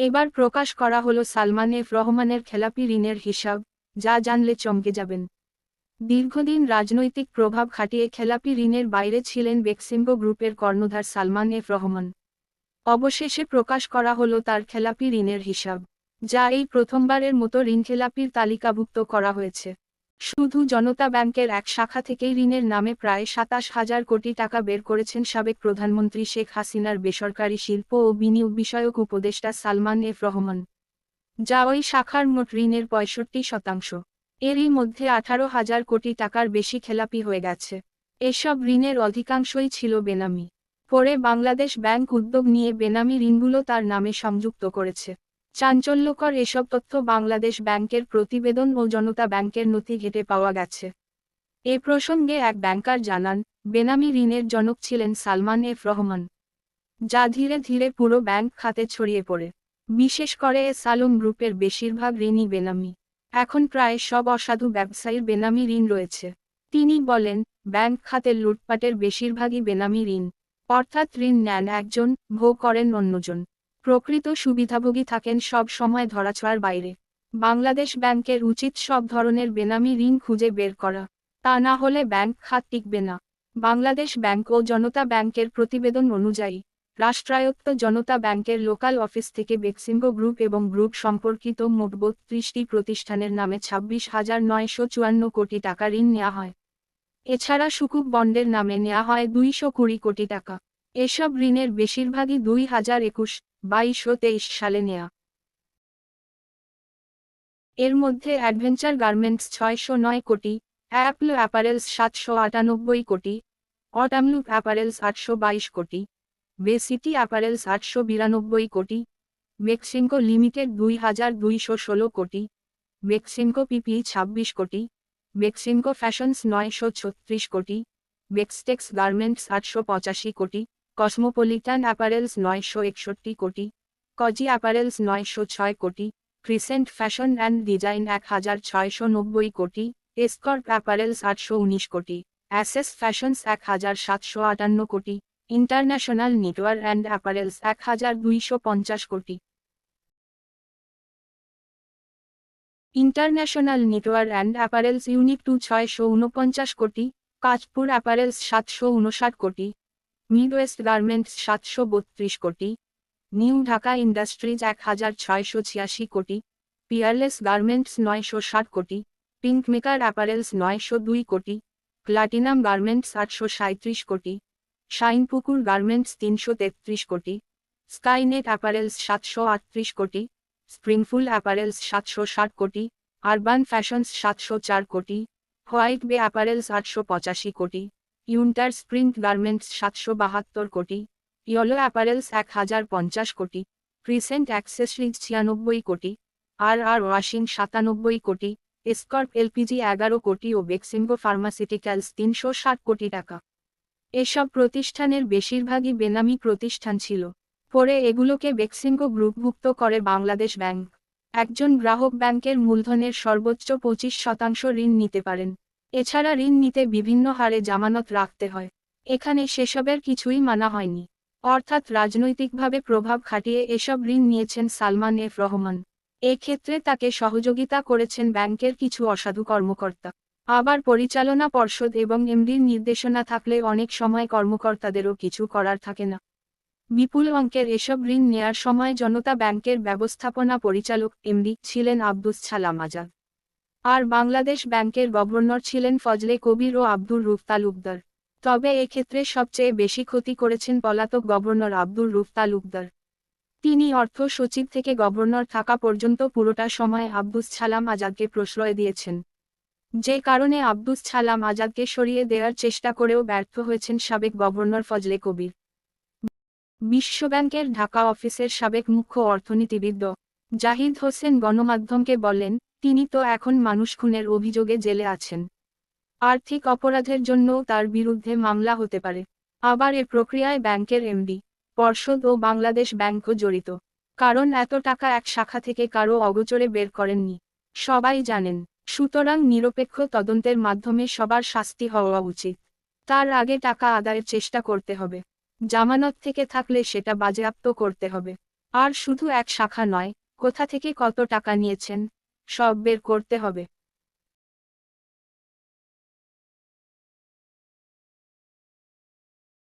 এবার প্রকাশ করা হলো সালমান এফ রহমানের খেলাপি ঋণের হিসাব, যা জানলে চমকে যাবেন। দীর্ঘদিন রাজনৈতিক প্রভাব খাটিয়ে খেলাপি ঋণের বাইরে ছিলেন বেক্সিম্বো গ্রুপের কর্ণধার সালমান এফ রহমান। অবশেষে প্রকাশ করা হলো তার খেলাপি ঋণের হিসাব, যা এই প্রথমবারের মতো ঋণখেলাপির তালিকাভুক্ত করা হয়েছে। শুধু জনতা ব্যাংকের এক শাখা থেকেই ঋণের নামে প্রায় সাতাশ হাজার কোটি টাকা বের করেছেন সাবেক প্রধানমন্ত্রী শেখ হাসিনার বেসরকারি শিল্প ও বিনিয়োগ বিষয়ক উপদেষ্টা সালমান এফ রহমান, যা ওই শাখার মোট ঋণের পঁয়ষট্টি শতাংশ। এরই মধ্যে আঠারো হাজার কোটি টাকার বেশি খেলাপি হয়ে গেছে। এসব ঋণের অধিকাংশই ছিল বেনামি। পরে বাংলাদেশ ব্যাংক উদ্যোগ নিয়ে বেনামি ঋণগুলো তার নামে সংযুক্ত করেছে। চাঞ্চল্যকর এসব তথ্য বাংলাদেশ ব্যাংকের প্রতিবেদন ও জনতা ব্যাংকের নথি ঘেটে পাওয়া গেছে। এ প্রসঙ্গে এক ব্যাংকার জানান, বেনামি ঋণের জনক ছিলেন সালমান এফ রহমান, যা ধীরে ধীরে পুরো ব্যাংক খাতে ছড়িয়ে পড়ে। বিশেষ করে এ আলম গ্রুপের বেশিরভাগ ঋণই বেনামি। এখন প্রায় সব অসাধু ব্যবসায়ীর বেনামি ঋণ রয়েছে। তিনি বলেন, ব্যাংক খাতের লুটপাটের বেশিরভাগই বেনামি ঋণ, অর্থাৎ ঋণ নেন একজন, ভোগ করেন অন্যজন। প্রকৃত সুবিধাভোগী থাকেন সব সময় ধরাছোঁয়ার বাইরে। বাংলাদেশ ব্যাংকের উচিত সব ধরনের বেনামি ঋণ খুঁজে বের করা। তা না হলে ব্যাংক খাত টিকবে না। বাংলাদেশ ব্যাংক ও জনতা ব্যাংকের প্রতিবেদন অনুযায়ী, রাষ্ট্রায়ত্ত জনতা ব্যাংকের লোকাল অফিস থেকে বেক্সিম্বো গ্রুপ এবং গ্রুপ সম্পর্কিত মোট বত্রিশটি প্রতিষ্ঠানের নামে ছাব্বিশ হাজার নয়শো চুয়ান্ন কোটি টাকা ঋণ নেওয়া হয়। এছাড়া সুকুব বন্ডের নামে নেওয়া হয় দুইশো কুড়ি কোটি টাকা। এসব ঋণের বেশিরভাগই দুই হাজার একুশ বাইশ ও তেইশ সালে নেয়া। এর মধ্যে অ্যাডভেঞ্চার গার্মেন্টস ছয়শো নয় কোটি, অ্যাপলো অ্যাপারেলস সাতশো আটানব্বই কোটি অটামলুক অ্যাপারেলস আটশো বাইশ কোটি, বেসিটি অ্যাপারেলস আটশো বিরানব্বই কোটি, মেক্সিমকো লিমিটেড দুই হাজার দুইশো ষোলো কোটি, মেক্সিমকো পিপি ছাব্বিশ কোটি, মেক্সিমকো ফ্যাশনস নয়শো ছত্রিশ কোটি বেক্সটেক্স গার্মেন্টস আটশো পঁচাশি কোটি কসমোপলিটান অ্যাপারেলস নয়শো একষট্টি কোটি কজি অ্যাপারেলস নয়শো ছয় কোটি ক্রিসেন্ট ফ্যাশন অ্যান্ড ডিজাইন এক হাজার ছয়শো নব্বই কোটি এসকর্প অ্যাপারেলস আটশো উনিশ কোটি অ্যাসেস ফ্যাশনস এক হাজার সাতশো আটান্ন কোটি ইন্টারন্যাশনাল নিটওয়ার অ্যান্ড অ্যাপারেলস এক হাজার দুইশো পঞ্চাশ কোটি। International knitwear and apparels unit two ছয়শো উনপঞ্চাশ কোটি কাজপুর অ্যাপারেলস সাতশো উনষাট কোটি মিডওয়েস্ট গার্মেন্টস সাতশো বত্রিশ কোটি, নিউ ঢাকা ইন্ডাস্ট্রিজ এক হাজার ছয়শো ছিয়াশি কোটি, পিয়ারলেস গার্মেন্টস নয়শো ষাট কোটি পিঙ্ক মেকার অ্যাপারেলস নয়শো দুই কোটি, প্লাটিনাম গার্মেন্টস আটশো সাঁত্রিশ কোটি, শাইনপুকুর গার্মেন্টস তিনশো তেত্রিশ কোটি, স্কাইনেট অ্যাপারেলস সাতশো আটত্রিশ কোটি, স্প্রিংফুল অ্যাপারেলস সাতশো ষাট কোটি, আরবান ফ্যাশনস সাতশো চার কোটি, হোয়াইট বে অ্যাপারেলস আটশো পঁচাশি কোটি ইউন্টার স্প্রিন্ট গার্মেন্টস সাতশো বাহাত্তর কোটি, ইয়েলো অ্যাপারেলস এক হাজার পঞ্চাশ কোটি, ক্রিসেন্ট অ্যাক্সেসরিজ ছিয়ানব্বই কোটি আর আর ওয়াশিং সাতানব্বই কোটি এসকর্প এলপিজি এগারো কোটি ও বেক্সিম্বো ফার্মাসিউটিক্যালস তিনশো ষাট কোটি টাকা। এসব প্রতিষ্ঠানের বেশিরভাগই বেনামি প্রতিষ্ঠান ছিল। পরে এগুলোকে বেক্সিমকো গ্রুপভুক্ত করে বাংলাদেশ ব্যাংক। একজন গ্রাহক ব্যাংকের মূলধনের সর্বোচ্চ পঁচিশ শতাংশ ঋণ নিতে পারেন। এছাড়া ঋণ নিতে বিভিন্ন হারে জামানত রাখতে হয়। এখানে সেসবের কিছুই মানা হয়নি। অর্থাৎ রাজনৈতিকভাবে প্রভাব খাটিয়ে এসব ঋণ নিয়েছেন সালমান এফ রহমান। এক্ষেত্রে তাকে সহযোগিতা করেছেন ব্যাংকের কিছু অসাধু কর্মকর্তা। আবার পরিচালনা পর্ষদ এবং এমডির নির্দেশনা থাকলে অনেক সময় কর্মকর্তাদেরও কিছু করার থাকে না। বিপুল অঙ্কের এসব ঋণ নেয়ার সময় জনতা ব্যাংকের ব্যবস্থাপনা পরিচালক, এমডি, ছিলেন আব্দুস ছালাম আজাদ। আর বাংলাদেশ ব্যাংকের গভর্নর ছিলেন ফজলে কবির ও আব্দুর রুফ তালুকদার তবে এক্ষেত্রে সবচেয়ে বেশি ক্ষতি করেছেন পলাতক গভর্নর আব্দুর রুফ তালুকদার তিনি অর্থ সচিব থেকে গভর্নর থাকা পর্যন্ত পুরোটা সময় আব্দুস ছালাম আজাদকে প্রশ্রয় দিয়েছেন। যে কারণে আব্দুস ছালাম আজাদকে সরিয়ে দেওয়ার চেষ্টা করেও ব্যর্থ হয়েছেন সাবেক গভর্নর ফজলে কবির। বিশ্বব্যাংকের ঢাকা অফিসের সাবেক মুখ্য অর্থনীতিবিদ জাহিদ হোসেন গণমাধ্যমকে বলেন তিনি তো এখন মানুষ খুনের অভিযোগে জেলে আছেন। আর্থিক অপরাধের জন্যও তার বিরুদ্ধে মামলা হতে পারে। আবার এ প্রক্রিয়ায় ব্যাংকের এমডি, পর্ষদ ও বাংলাদেশ ব্যাংকও জড়িত। কারণ এত টাকা এক শাখা থেকে কারও অগোচরে বের করেননি। সবাই জানেন, সুতরাং নিরপেক্ষ তদন্তের মাধ্যমে সবার শাস্তি হওয়া উচিত। তার আগে টাকা আদায়ের চেষ্টা করতে হবে। জামানত থেকে থাকলে সেটা বাজেয়াপ্ত করতে হবে। আর শুধু এক শাখা নয়, কোথা থেকে কত টাকা নিয়েছেন সব বের করতে হবে।